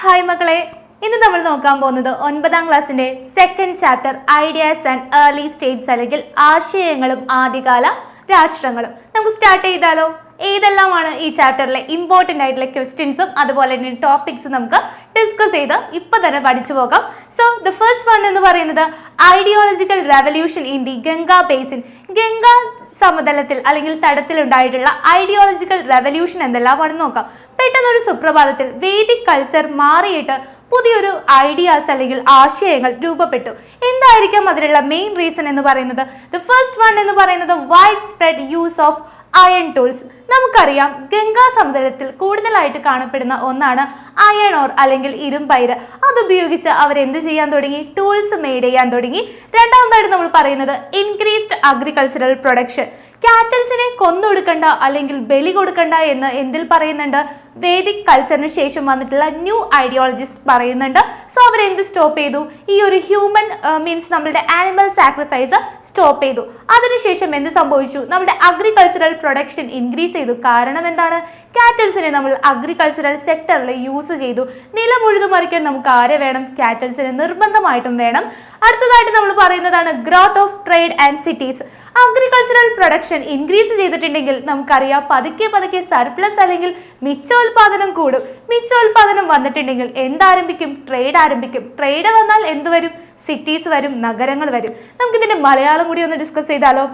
Hi മക്കളെ ഇന്ന് നമ്മൾ നോക്കാൻ പോകുന്നത് ഒൻപതാം ക്ലാസ്സിന്റെ second chapter ideas and early states അല്ലെങ്കിൽ ആശയങ്ങളും ആദ്യകാല രാഷ്ട്രങ്ങളും. നമുക്ക് സ്റ്റാർട്ട് ചെയ്താലോ? ഏതെല്ലാമാണ് ഈ ചാപ്റ്ററിലെ ഇമ്പോർട്ടന്റ് ആയിട്ടുള്ള ക്വസ്റ്റ്യൻസും അതുപോലെ തന്നെ ടോപ്പിക്സും നമുക്ക് ഡിസ്കസ് ചെയ്ത് ഇപ്പൊ തന്നെ പഠിച്ചു പോകാം. സോ ദ ഫസ്റ്റ് വൺ എന്ന് പറയുന്നത് ideological revolution in the Ganga basin Ganga സമതലത്തിൽ അല്ലെങ്കിൽ തടത്തിൽ ഉണ്ടായിട്ടുള്ള ഐഡിയോളജിക്കൽ റെവല്യൂഷൻ എന്തെല്ലാമാണെന്ന് നോക്കാം. പെട്ടെന്ന് ഒരു സുപ്രഭാതത്തിൽ വേദിക് കൾച്ചർ മാറിയിട്ട് പുതിയൊരു ഐഡിയാസ് അല്ലെങ്കിൽ ആശയങ്ങൾ രൂപപ്പെട്ടു. എന്തായിരിക്കാം അതിനുള്ള മെയിൻ റീസൺ എന്ന് പറയുന്നത്? ദ ഫസ്റ്റ് വൺ എന്ന് പറയുന്നത് wide spread use of iron tools നമുക്കറിയാം ഗംഗാ സമതലത്തിൽ കൂടുതലായിട്ട് കാണപ്പെടുന്ന ഒന്നാണ് അയൺ ഓർ അല്ലെങ്കിൽ ഇരുമ്പയിര്. അതുപയോഗിച്ച് അവർ എന്ത് ചെയ്യാൻ തുടങ്ങി? ടൂൾസ് മെയ്ഡ് ചെയ്യാൻ തുടങ്ങി. രണ്ടാമതായിട്ട് നമ്മൾ പറയുന്നത് ഇൻക്രീസ്ഡ് അഗ്രികൾച്ചറൽ പ്രൊഡക്ഷൻ കാറ്റൽസിനെ കൊന്നൊടുക്കണ്ട അല്ലെങ്കിൽ ബലി കൊടുക്കണ്ട എന്ന് എന്തിൽ പറയുന്നുണ്ട്? വേദിക് കൾച്ചറിന് ശേഷം വന്നിട്ടുള്ള ന്യൂ ഐഡിയോളജിസ്റ്റ് പറയുന്നുണ്ട്. സോ അവരെന്ത് സ്റ്റോപ്പ് ചെയ്തു? ഈ ഒരു ഹ്യൂമൻ മീൻസ് നമ്മളുടെ ആനിമൽ സാക്രിഫൈസ് സ്റ്റോപ്പ് ചെയ്തു. അതിനുശേഷം എന്ത് സംഭവിച്ചു? നമ്മുടെ അഗ്രികൾച്ചറൽ പ്രൊഡക്ഷൻ ഇൻക്രീസ് ചെയ്തു. കാരണം എന്താണ്? കാറ്റൽസിനെ നമ്മൾ അഗ്രികൾച്ചറൽ സെക്ടറിൽ യൂസ് ചെയ്തു. നിലം ഉഴുതുമറിക്കാൻ നമുക്ക് ആരെ വേണം? കാറ്റൽസിനെ നിർബന്ധമായിട്ടും വേണം. അടുത്തതായിട്ട് നമ്മൾ പറയുന്നതാണ് growth of trade and cities agricultural production increase ചെയ്തിട്ടുണ്ടെങ്കിൽ നമുക്കറിയാം പതുക്കെ പതുക്കെ സർപ്ലസ് അല്ലെങ്കിൽ മിച്ചോൽപാദനം കൂടും. മിച്ചോൽപാദനം വന്നിട്ടുണ്ടെങ്കിൽ എന്താരംഭിക്കും? ട്രേഡ് ആരംഭിക്കും. ട്രേഡ് വന്നാൽ എന്ത് വരും? സിറ്റീസ് വരും നഗരങ്ങൾ വരും. നമുക്കിതിന്റെ മലയാളം കൂടി ഒന്ന് ഡിസ്കസ് ചെയ്താലോ?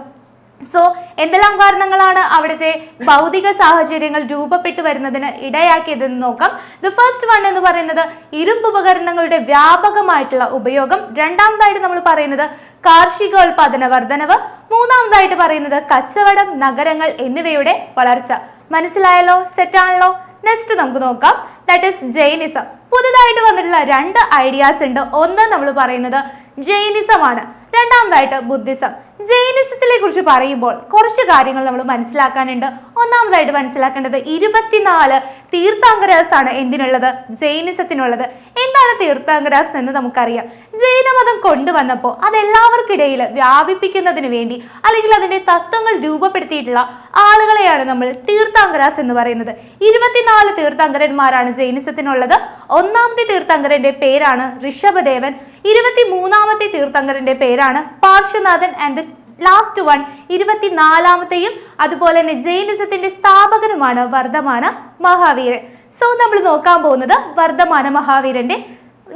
സോ എന്തെല്ലാം കാരണങ്ങളാണ് അവിടുത്തെ ഭൗതിക സാഹചര്യങ്ങൾ രൂപപ്പെട്ടു വരുന്നതിന് ഇടയാക്കിയതെന്ന് നോക്കാം. ദ ഫസ്റ്റ് വൺ എന്ന് പറയുന്നത് ഇരുമ്പ് ഉപകരണങ്ങളുടെ വ്യാപകമായിട്ടുള്ള ഉപയോഗം. രണ്ടാമതായിട്ട് നമ്മൾ പറയുന്നത് കാർഷികോൽപാദന വർധനവ്. മൂന്നാമതായിട്ട് പറയുന്നത് കച്ചവടം നഗരങ്ങൾ എന്നിവയുടെ വളർച്ച. മനസ്സിലായല്ലോ? സെറ്റാണല്ലോ നെക്സ്റ്റ് നമുക്ക് നോക്കാം. ദാറ്റ് ഇസ് ജൈനിസം പുതുതായിട്ട് വന്നിട്ടുള്ള രണ്ട് ഐഡിയാസ് ഉണ്ട്. ഒന്ന് നമ്മൾ പറയുന്നത് ജൈനിസമാണ് രണ്ടാമതായിട്ട് ബുദ്ധിസം ജൈനിസത്തിനെ കുറിച്ച് പറയുമ്പോൾ കുറച്ച് കാര്യങ്ങൾ നമ്മൾ മനസ്സിലാക്കാനുണ്ട്. ഒന്നാമതായിട്ട് മനസ്സിലാക്കേണ്ടത് ഇരുപത്തിനാല് തീർത്ഥാങ്കരാസ് ആണ് എന്തിനുള്ളത്? ജൈനിസത്തിനുള്ളത്. എന്താണ് തീർത്ഥാങ്കരാസ് എന്ന് നമുക്കറിയാം. ജൈനമതം കൊണ്ടുവന്നപ്പോൾ അത് എല്ലാവർക്കിടയിൽ വ്യാപിപ്പിക്കുന്നതിന് വേണ്ടി അല്ലെങ്കിൽ അതിന്റെ തത്വങ്ങൾ രൂപപ്പെടുത്തിയിട്ടുള്ള ആളുകളെയാണ് നമ്മൾ തീർത്ഥാങ്കരാസ് എന്ന് പറയുന്നത്. ഇരുപത്തിനാല് തീർത്ഥാങ്കരന്മാരാണ് ജൈനിസത്തിനുള്ളത്. ഒന്നാമത്തെ തീർത്ഥാങ്കരന്റെ പേരാണ് ഋഷഭദേവൻ. ഇരുപത്തി മൂന്നാമത്തെ തീർത്ഥങ്കരന്റെ പേരാണ് പാർശ്വനാഥൻ ആൻഡ് ലാസ്റ്റ് വൺ ഇരുപത്തിനാലാമത്തെയും അതുപോലെ തന്നെ ജൈനിസത്തിന്റെ സ്ഥാപകനുമാണ് വർദ്ധമാന മഹാവീരൻ. സോ നമ്മൾ നോക്കാൻ പോകുന്നത് വർദ്ധമാന മഹാവീരന്റെ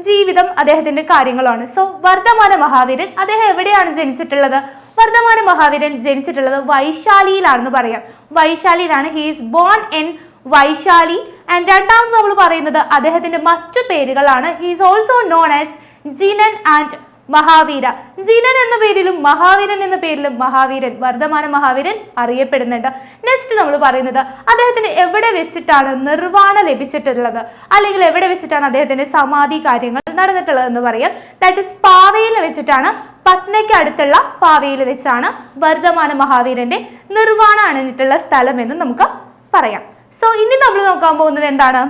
ജീവിതം അദ്ദേഹത്തിന്റെ കാര്യങ്ങളാണ്. സോ വർദ്ധമാന മഹാവീരൻ അദ്ദേഹം എവിടെയാണ് ജനിച്ചിട്ടുള്ളത്? വർദ്ധമാന മഹാവീരൻ ജനിച്ചിട്ടുള്ളത് വൈശാലിയിലാണെന്ന് പറയാം. വൈശാലിയിലാണ് he's born in Vaishali. And രണ്ടാമത് നമ്മൾ പറയുന്നത് അദ്ദേഹത്തിന്റെ മറ്റു പേരുകളാണ്. He's also known as Jinan and Mahavira. Jinan എന്ന പേരിലും മഹാവീരൻ എന്ന പേരിലും മഹാവീരൻ വർദ്ധമാന മഹാവീരൻ അറിയപ്പെടുന്നുണ്ട്. നെക്സ്റ്റ് നമ്മൾ പറയുന്നത് അദ്ദേഹത്തിന് എവിടെ വെച്ചിട്ടാണ് നിർവാണ ലഭിച്ചിട്ടുള്ളത്? അല്ലെങ്കിൽ എവിടെ വെച്ചിട്ടാണ് അദ്ദേഹത്തിന്റെ സമാധി കാര്യങ്ങൾ നടന്നിട്ടുള്ളത് എന്ന് പറയാം. ദാറ്റ് ഇസ് പാവയിൽ വെച്ചിട്ടാണ് പത്നയ്ക്ക് അടുത്തുള്ള പാവയിൽ വെച്ചാണ് വർദ്ധമാന മഹാവീരന്റെ നിർവാണ അണിഞ്ഞിട്ടുള്ള സ്ഥലം എന്ന് നമുക്ക് പറയാം. സോ ഇനി നമ്മൾ നോക്കാൻ പോകുന്നത് എന്താണ്?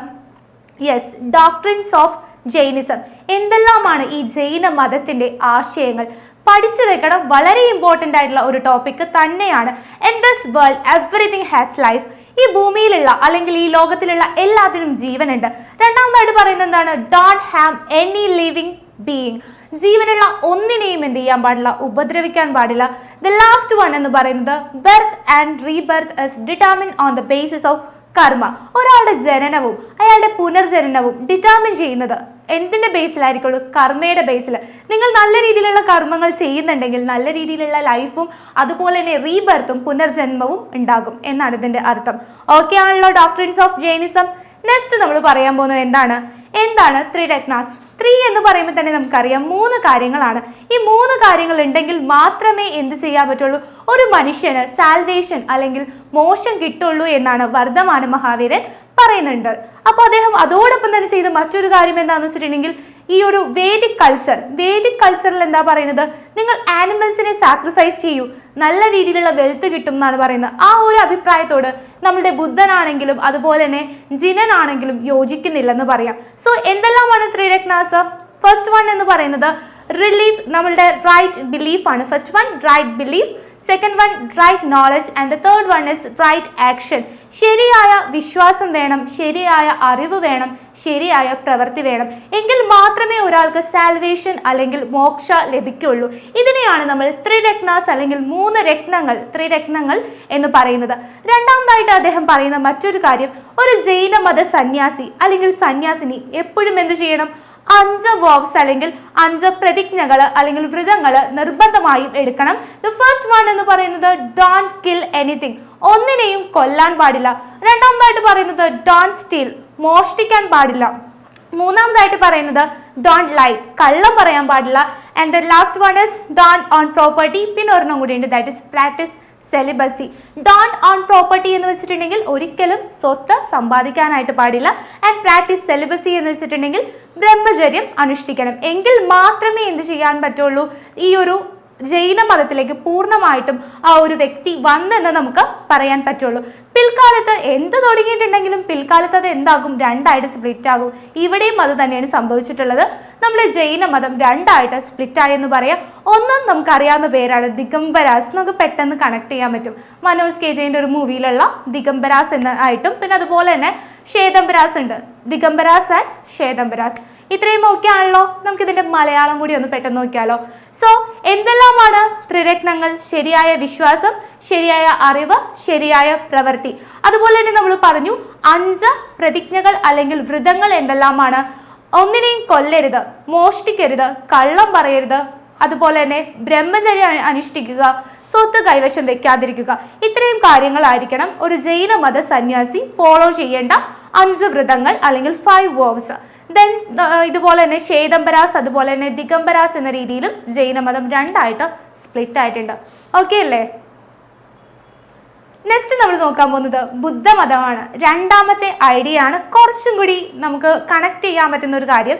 യെസ് ഡോക്ട്രിൻസ് ഓഫ് ജൈനിസം എന്തെല്ലാമാണ് ഈ ജൈന മതത്തിന്റെ ആശയങ്ങൾ? പഠിച്ചു വെക്കണം. വളരെ ഇമ്പോർട്ടന്റ് ആയിട്ടുള്ള ഒരു ടോപ്പിക് തന്നെയാണ്. In this world everything has life ഈ ഭൂമിയിലുള്ള അല്ലെങ്കിൽ ഈ ലോകത്തിലുള്ള എല്ലാത്തിനും ജീവനുണ്ട്. രണ്ടാമതായിട്ട് പറയുന്നത് എന്താണ്? Don't have any living being ജീവനുള്ള ഒന്നിനെയും എന്ത് ചെയ്യാൻ പാടില്ല? ഉപദ്രവിക്കാൻ പാടില്ല. ദ ലാസ്റ്റ് വൺ എന്ന് പറയുന്നത് birth and rebirth is determine on the basis of karma ഒരാളുടെ ജനനവും അയാളുടെ പുനർജനനവും ഡിറ്റർമിൻ ചെയ്യുന്നത് എന്തിന്റെ ബേസിലായിരിക്കുള്ളൂ കർമ്മയുടെ ബേസിൽ നിങ്ങൾ നല്ല രീതിയിലുള്ള കർമ്മങ്ങൾ ചെയ്യുന്നുണ്ടെങ്കിൽ നല്ല രീതിയിലുള്ള ലൈഫും അതുപോലെ തന്നെ റീബർത്തും പുനർജന്മവും ഉണ്ടാകും എന്നാണ് ഇതിന്റെ അർത്ഥം. ഓക്കെ ആണല്ലോ ഡോക്ടറിൻസ് ഓഫ് ജൈനിസം നെക്സ്റ്റ് നമ്മൾ പറയാൻ പോകുന്നത് എന്താണ്? എന്താണ് ത്രിരത്നാസ്? ത്രീ എന്ന് പറയുമ്പോൾ തന്നെ നമുക്കറിയാം മൂന്ന് കാര്യങ്ങളാണ്. ഈ മൂന്ന് കാര്യങ്ങൾ ഉണ്ടെങ്കിൽ മാത്രമേ എന്ത് ചെയ്യാൻ പറ്റുള്ളൂ? ഒരു മനുഷ്യന് സാൽവേഷൻ അല്ലെങ്കിൽ മോശം കിട്ടുള്ളൂ എന്നാണ് വർദ്ധമാന മഹാവീരൻ പറയുന്നുണ്ട്. അപ്പോൾ അദ്ദേഹം അതോടൊപ്പം തന്നെ ചെയ്ത മറ്റൊരു കാര്യം എന്താണെന്ന് വെച്ചിട്ടുണ്ടെങ്കിൽ ഈ ഒരു വേദിക് കൾച്ചർ വേദിക് കൾച്ചറിൽ എന്താ പറയുന്നത്? നിങ്ങൾ ആനിമൽസിനെ സാക്രിഫൈസ് ചെയ്യൂ. നല്ല രീതിയിലുള്ള വെൽത്ത് കിട്ടും എന്നാണ് പറയുന്നത്. ആ ഒരു അഭിപ്രായത്തോട് നമ്മുടെ ബുദ്ധനാണെങ്കിലും അതുപോലെ തന്നെ ജിനനാണെങ്കിലും യോജിക്കുന്നില്ലെന്ന് പറയാം. സോ എന്തെല്ലാമാണ് ത്രിരത്നാസ് ഫസ്റ്റ് വൺ എന്ന് പറയുന്നത് റിലീഫ് നമ്മളുടെ റൈറ്റ് ബിലീഫ് ആണ്. First one right belief second one right knowledge and the third one is right action ശരിയായ വിശ്വാസം വേണം ശരിയായ അറിവ് വേണം ശരിയായ പ്രവൃത്തി വേണം. എങ്കിൽ മാത്രമേ ഒരാൾക്ക് സാൽവേഷൻ അല്ലെങ്കിൽ മോക്ഷ ലഭിക്കുള്ളൂ. ഇതിനെയാണ് നമ്മൾ ത്രിരത്നാസ് അല്ലെങ്കിൽ മൂന്ന് രത്നങ്ങൾ ത്രിരത്നങ്ങൾ എന്ന് പറയുന്നത്. രണ്ടാമതായിട്ട് അദ്ദേഹം പറയുന്ന മറ്റൊരു കാര്യം ഒരു ജൈന മത സന്യാസി അല്ലെങ്കിൽ സന്യാസിനി എപ്പോഴും എന്ത് ചെയ്യണം? അഞ്ച് വേർബ്സ് അല്ലെങ്കിൽ അഞ്ച് പ്രതിജ്ഞകൾ അല്ലെങ്കിൽ വ്രതങ്ങൾ നിർബന്ധമായും എടുക്കണം. ദ ഫസ്റ്റ് വൺ എന്ന് പറയുന്നത് ഡോൺ കിൽ എനിത്തിങ് ഒന്നിനെയും കൊല്ലാൻ പാടില്ല. രണ്ടാമതായിട്ട് പറയുന്നത് ഡോൺ സ്റ്റീൽ മോഷ്ടിക്കാൻ പാടില്ല. മൂന്നാമതായിട്ട് പറയുന്നത് ഡോൺ ലൈ കള്ളം പറയാൻ പാടില്ല. And the last one is don't own property പിന്നെ ഒരെണ്ണം കൂടി ഉണ്ട്. That is practice celibacy don't own property എന്ന് വെച്ചിട്ടുണ്ടെങ്കിൽ ഒരിക്കലും സ്വത്ത് സമ്പാദിക്കാനായിട്ട് പാടില്ല. ആൻഡ് പ്രാക്ടീസ് സെലിബസി എന്ന് വെച്ചിട്ടുണ്ടെങ്കിൽ ബ്രഹ്മചര്യം അനുഷ്ഠിക്കണം. എങ്കിൽ മാത്രമേ എന്ത് ചെയ്യാൻ പറ്റുള്ളൂ? ഈ ഒരു ജൈന മതത്തിലേക്ക് പൂർണമായിട്ടും ആ ഒരു വ്യക്തി വന്നെന്ന് നമുക്ക് പറയാൻ പറ്റുള്ളൂ. പിൽക്കാലത്ത് എന്ത് തുടങ്ങിയിട്ടുണ്ടെങ്കിലും പിൽക്കാലത്ത് അത് എന്താകും? രണ്ടായിട്ട് സ്പ്ലിറ്റ് ആകും. ഇവിടെയും അത് തന്നെയാണ് സംഭവിച്ചിട്ടുള്ളത്. നമ്മുടെ ജൈന മതം രണ്ടായിട്ട് സ്പ്ലിറ്റ് ആയെന്ന് പറയാം. ഒന്നും നമുക്കറിയാവുന്ന പേരാണ് ദിഗംബരാസ്. നമുക്ക് പെട്ടെന്ന് കണക്ട് ചെയ്യാൻ പറ്റും. മനോജ് കെ ജെയിന്റെ ഒരു മൂവിയിലുള്ള ദിഗംബരാസ് എന്ന ആയിട്ടും പിന്നെ അതുപോലെ തന്നെ ശ്വേതംബരാസ് ഉണ്ട്. ദിഗംബരാസ് ആൻഡ് ശ്വേതംബരാസ്. ഇത്രയും ഓക്കെ ആണല്ലോ. നമുക്കിതിന്റെ മലയാളം കൂടി ഒന്ന് പെട്ടെന്ന് നോക്കിയാലോ. സോ എന്തെല്ലാമാണ് ത്രിരത്നങ്ങൾ ശരിയായ വിശ്വാസം ശരിയായ അറിവ് ശരിയായ പ്രവൃത്തി. അതുപോലെ തന്നെ നമ്മൾ പറഞ്ഞു അഞ്ച് പ്രതിജ്ഞകൾ അല്ലെങ്കിൽ വ്രതങ്ങൾ എന്തെല്ലാമാണ്? ഒന്നിനെയും കൊല്ലരുത് മോഷ്ടിക്കരുത് കള്ളം പറയരുത്. അതുപോലെ തന്നെ ബ്രഹ്മചര്യം അനുഷ്ഠിക്കുക സ്വത്ത് കൈവശം വെക്കാതിരിക്കുക. ഇത്രയും കാര്യങ്ങളായിരിക്കണം. ഒരു ജൈന മത സന്യാസി ഫോളോ ചെയ്യേണ്ട അഞ്ച് വ്രതങ്ങൾ അല്ലെങ്കിൽ ഫൈവ് വേർവ്സ് ദെൻ ഇതുപോലെ തന്നെ ശ്വേതംബരാസ് അതുപോലെ തന്നെ ദിഗംബരാസ് എന്ന രീതിയിലും ജൈനമതം രണ്ടായിട്ട് സ്പ്ലിറ്റ് ആയിട്ടുണ്ട്. ഓക്കെ അല്ലേ? നെക്സ്റ്റ് നമ്മൾ നോക്കാൻ പോകുന്നത് ബുദ്ധമതമാണ് രണ്ടാമത്തെ ഐഡിയ ആണ് കുറച്ചും കൂടി നമുക്ക് കണക്ട് ചെയ്യാൻ പറ്റുന്ന ഒരു കാര്യം.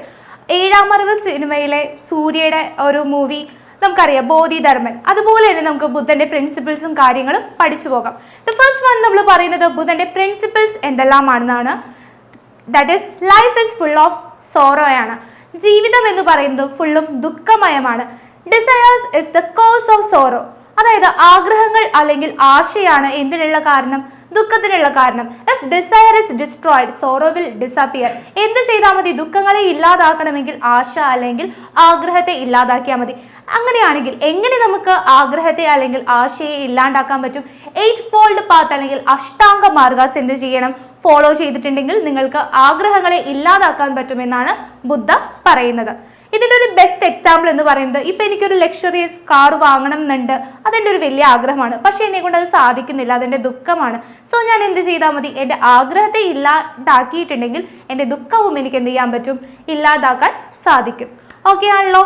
ഏഴാം അറിവ് സിനിമയിലെ സൂര്യയുടെ ഒരു മൂവി നമുക്കറിയാം ബോധിധർമ്മൻ. അതുപോലെ തന്നെ നമുക്ക് ബുദ്ധന്റെ പ്രിൻസിപ്പിൾസും കാര്യങ്ങളും പഠിച്ചു പോകാം. ദ ഫസ്റ്റ് വൺ നമ്മൾ പറയുന്നത് ബുദ്ധന്റെ principles എന്തെല്ലാമാണെന്നാണ്. That is life is full of സോറോയാണ് ജീവിതം എന്ന് പറയുന്നത് ഫുള്ളും ദുഃഖമയമാണ്. Desires is the cause of sorrow അതായത് ആഗ്രഹങ്ങൾ അല്ലെങ്കിൽ ആശയാണ് എന്തിനുള്ള കാരണം ദുഃഖത്തിനുള്ള കാരണം. If desire is destroyed sorrow will disappear എന്ത് ചെയ്താൽ മതി? ദുഃഖങ്ങളെ ഇല്ലാതാക്കണമെങ്കിൽ ആശ അല്ലെങ്കിൽ ആഗ്രഹത്തെ ഇല്ലാതാക്കിയാൽ മതി. അങ്ങനെയാണെങ്കിൽ എങ്ങനെ നമുക്ക് ആഗ്രഹത്തെ അല്ലെങ്കിൽ ആശയെ ഇല്ലാണ്ടാക്കാൻ പറ്റും? എയ്റ്റ് ഫോൾഡ് പാത്ത് അല്ലെങ്കിൽ അഷ്ടാംഗ മാർഗാസ് എന്ത് ചെയ്യണം? ഫോളോ ചെയ്തിട്ടുണ്ടെങ്കിൽ നിങ്ങൾക്ക് ആഗ്രഹങ്ങളെ ഇല്ലാതാക്കാൻ പറ്റുമെന്നാണ് ബുദ്ധ പറയുന്നത്. ഇതിന്റെ ഒരു ബെസ്റ്റ് എക്സാമ്പിൾ എന്ന് പറയുന്നത് ഇപ്പം എനിക്കൊരു ലക്ഷറിയസ് കാർ വാങ്ങണം എന്നുണ്ട്. അതെന്റെ ഒരു വലിയ ആഗ്രഹമാണ്. പക്ഷേ എന്നെ കൊണ്ട് അത് സാധിക്കുന്നില്ല. അതെന്റെ ദുഃഖമാണ്. സോ ഞാൻ എന്ത് ചെയ്താൽ മതി? എന്റെ ആഗ്രഹത്തെ ഇല്ലാതാക്കിയിട്ടുണ്ടെങ്കിൽ എന്റെ ദുഃഖവും എനിക്ക് എന്ത് ചെയ്യാൻ പറ്റും? ഇല്ലാതാക്കാൻ സാധിക്കും. ഓക്കെ ആണല്ലോ?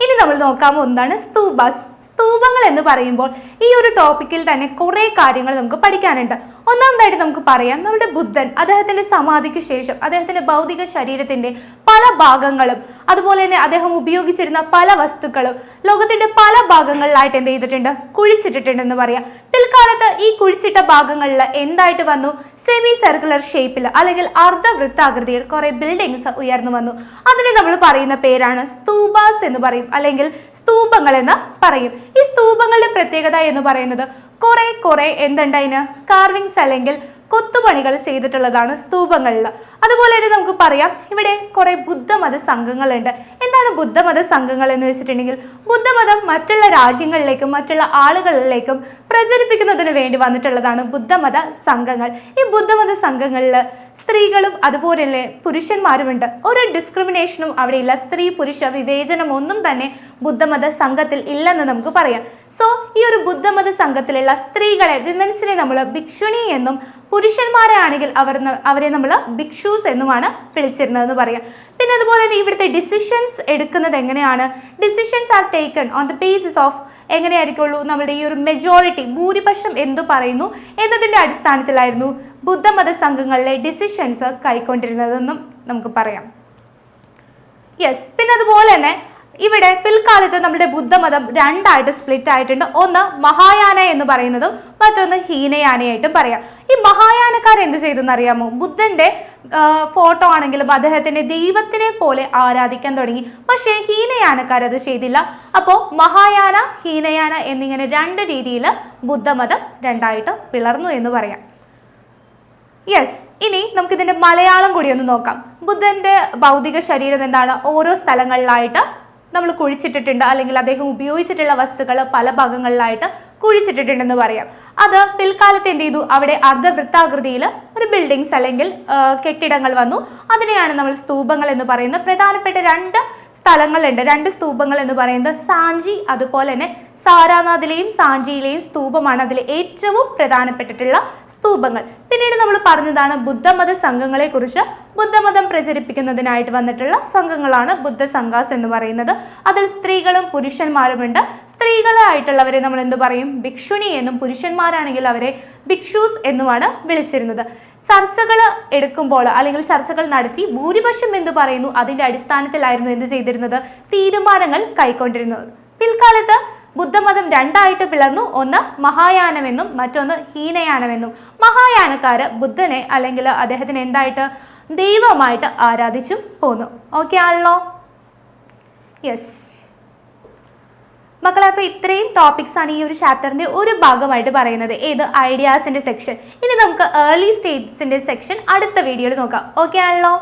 ഇനി നമ്മൾ നോക്കാൻ പോകുന്നതാണ് സ്തൂബാസ് സ്തൂപങ്ങൾ എന്ന് പറയുമ്പോൾ ഈ ഒരു ടോപ്പിക്കിൽ തന്നെ കുറേ കാര്യങ്ങൾ നമുക്ക് പഠിക്കാനുണ്ട്. ഒന്നാമതായിട്ട് നമുക്ക് പറയാം നമ്മുടെ ബുദ്ധൻ അദ്ദേഹത്തിന്റെ സമാധിക്ക് ശേഷം അദ്ദേഹത്തിന്റെ ഭൗതിക ശരീരത്തിന്റെ പല ഭാഗങ്ങളും. അതുപോലെ തന്നെ അദ്ദേഹം ഉപയോഗിച്ചിരുന്ന പല വസ്തുക്കളും ലോകത്തിന്റെ പല ഭാഗങ്ങളിലായിട്ട് എന്ത് ചെയ്തിട്ടുണ്ട്? കുഴിച്ചിട്ടിട്ടുണ്ടെന്ന് പറയാം. പിൽക്കാലത്ത് ഈ കുഴിച്ചിട്ട ഭാഗങ്ങളിൽ എന്തായിട്ട് വന്നു? സെമി സർക്കുലർ ഷേപ്പിൽ അല്ലെങ്കിൽ അർദ്ധവൃത്താകൃതിയിൽ കുറെ ബിൽഡിങ്സ് ഉയർന്നു വന്നു. അതിനെ നമ്മൾ പറയുന്ന പേരാണ് സ്തൂപാസ് എന്ന് പറയും അല്ലെങ്കിൽ സ്തൂപങ്ങൾ എന്ന് പറയും. ഈ സ്തൂപങ്ങളുടെ പ്രത്യേകത എന്ന് പറയുന്നത് കുറെ കുറെ എന്തുണ്ട് അതിന്? കാർവിങ്സ് അല്ലെങ്കിൽ കൊത്തുപണികൾ ചെയ്തിട്ടുള്ളതാണ് സ്തൂപങ്ങളിൽ. അതുപോലെ തന്നെ നമുക്ക് പറയാം ഇവിടെ കുറെ ബുദ്ധമത സംഘങ്ങളുണ്ട്. എന്താണ് ബുദ്ധമത സംഘങ്ങൾ എന്ന് വെച്ചിട്ടുണ്ടെങ്കിൽ ബുദ്ധമതം മറ്റുള്ള രാജ്യങ്ങളിലേക്കും മറ്റുള്ള ആളുകളിലേക്കും പ്രചരിപ്പിക്കുന്നതിന് വേണ്ടി വന്നിട്ടുള്ളതാണ് ബുദ്ധമത സംഘങ്ങൾ. ഈ ബുദ്ധമത സംഘങ്ങളിൽ സ്ത്രീകളും അതുപോലെ തന്നെ പുരുഷന്മാരുമുണ്ട്. ഒരു ഡിസ്ക്രിമിനേഷനും അവിടെയില്ല. സ്ത്രീ പുരുഷ വിവേചനം ഒന്നും തന്നെ ബുദ്ധമത സംഘത്തിൽ ഇല്ലെന്ന് നമുക്ക് പറയാം. സോ ഈ ഒരു ബുദ്ധമത സംഘത്തിലുള്ള സ്ത്രീകളെ വിമൻസിനെ നമ്മൾ ഭിക്ഷുണി എന്നും പുരുഷന്മാരെ ആണെങ്കിൽ അവർ അവരെ നമ്മൾ ഭിക്ഷൂസ് എന്നുമാണ് വിളിച്ചിരുന്നതെന്ന് പറയാം. പിന്നെ അതുപോലെ തന്നെ ഇവിടുത്തെ ഡിസിഷൻസ് എടുക്കുന്നത് എങ്ങനെയാണ്? Decisions are taken on the basis of എങ്ങനെയായിരിക്കുള്ളൂ? നമ്മുടെ ഈ ഒരു മെജോറിറ്റി ഭൂരിപക്ഷം എന്തു പറയുന്നു? എന്നതിന്റെ അടിസ്ഥാനത്തിലായിരുന്നു ബുദ്ധമത സംഘങ്ങളിലെ ഡിസിഷൻസ് കൈക്കൊണ്ടിരുന്നതെന്നും നമുക്ക് പറയാം. യെസ് പിന്നെ അതുപോലെ തന്നെ ഇവിടെ പിൽക്കാലത്ത് നമ്മുടെ ബുദ്ധമതം രണ്ടായിട്ട് സ്പ്ലിറ്റ് ആയിട്ടുണ്ട്. ഒന്ന് മഹായാന എന്ന് പറയുന്നതും മറ്റൊന്ന് ഹീനയാനയായിട്ടും പറയാം. ഈ മഹായാനക്കാർ എന്ത് ചെയ്തെന്ന് അറിയാമോ? ബുദ്ധന്റെ ഫോട്ടോ ആണെങ്കിലും അദ്ദേഹത്തിന്റെ ദൈവത്തിനെ പോലെ ആരാധിക്കാൻ തുടങ്ങി. പക്ഷേ ഹീനയാനക്കാർ അത് ചെയ്തില്ല. അപ്പോൾ മഹായാന ഹീനയാന എന്നിങ്ങനെ രണ്ട് രീതിയിൽ ബുദ്ധമതം രണ്ടായിട്ട് പിളർന്നു എന്ന് പറയാം. യെസ് ഇനി നമുക്ക് ഇതിന്റെ മലയാളം കൂടി ഒന്ന് നോക്കാം. ബുദ്ധന്റെ ഭൗതിക ശരീരം എന്താണ്? ഓരോ സ്ഥലങ്ങളിലായിട്ട് നമ്മൾ കുഴിച്ചിട്ടിട്ടുണ്ട് അല്ലെങ്കിൽ അദ്ദേഹം ഉപയോഗിച്ചിട്ടുള്ള വസ്തുക്കൾ പല ഭാഗങ്ങളിലായിട്ട് കുഴിച്ചിട്ടിട്ടുണ്ടെന്ന് പറയാം. അത് പിൽക്കാലത്ത് എന്ത് ചെയ്തു? അവിടെ അർദ്ധവൃത്താകൃതിയിൽ ഒരു ബിൽഡിങ്സ് അല്ലെങ്കിൽ കെട്ടിടങ്ങൾ വന്നു. അതിനെയാണ് നമ്മൾ സ്തൂപങ്ങൾ എന്ന് പറയുന്നത്. പ്രധാനപ്പെട്ട രണ്ട് സ്ഥലങ്ങളുണ്ട്. രണ്ട് സ്തൂപങ്ങൾ എന്ന് പറയുന്നത് സാഞ്ചി അതുപോലെ തന്നെ സാരാനാഥിലെയും സാഞ്ചിയിലെയും സ്തൂപമാണ്. അതിൽ ഏറ്റവും പ്രധാനപ്പെട്ടിട്ടുള്ള സ്തൂപങ്ങൾ. പിന്നീട് നമ്മൾ പറഞ്ഞതാണ് ബുദ്ധമത സംഘങ്ങളെ കുറിച്ച് ബുദ്ധമതം പ്രചരിപ്പിക്കുന്നതിനായിട്ട് വന്നിട്ടുള്ള സംഘങ്ങളാണ് ബുദ്ധ സംഘാസ് എന്ന് പറയുന്നത്. അതിൽ സ്ത്രീകളും പുരുഷന്മാരുമുണ്ട്. സ്ത്രീകളായിട്ടുള്ളവരെ നമ്മൾ എന്ത് പറയും? ഭിക്ഷുണി എന്നും പുരുഷന്മാരാണെങ്കിൽ അവരെ ഭിക്ഷൂസ് എന്നുമാണ് വിളിച്ചിരുന്നത്. ചർച്ചകൾ എടുക്കുമ്പോൾ അല്ലെങ്കിൽ ചർച്ചകൾ നടത്തി ഭൂരിപക്ഷം എന്ന് പറയുന്നു? അതിന്റെ അടിസ്ഥാനത്തിലായിരുന്നു എന്ത് ചെയ്തിരുന്നത്? തീരുമാനങ്ങൾ കൈക്കൊണ്ടിരുന്നത്. പിൽക്കാലത്ത് ബുദ്ധമതം രണ്ടായിട്ട് പിളർന്നു. ഒന്ന് മഹായാനമെന്നും മറ്റൊന്ന് ഹീനയാനമെന്നും. മഹായാനക്കാര് ബുദ്ധനെ അല്ലെങ്കിൽ അദ്ദേഹത്തിന് എന്തായിട്ട്? ദൈവമായിട്ട് ആരാധിച്ചും പോന്നു. ഓക്കെ ആണല്ലോ? യെസ് മക്കളെ അപ്പോൾ ഇത്രയും ടോപ്പിക്സ് ആണ് ഈ ഒരു ചാപ്റ്ററിന്റെ ഒരു ഭാഗമായിട്ട് പറയുന്നത്. ഏത്? ഐഡിയാസിന്റെ സെക്ഷൻ ഇനി നമുക്ക് ഏർലി സ്റ്റേറ്റ്സിന്റെ സെക്ഷൻ അടുത്ത വീഡിയോയിൽ നോക്കാം. ഓക്കെ ആണല്ലോ?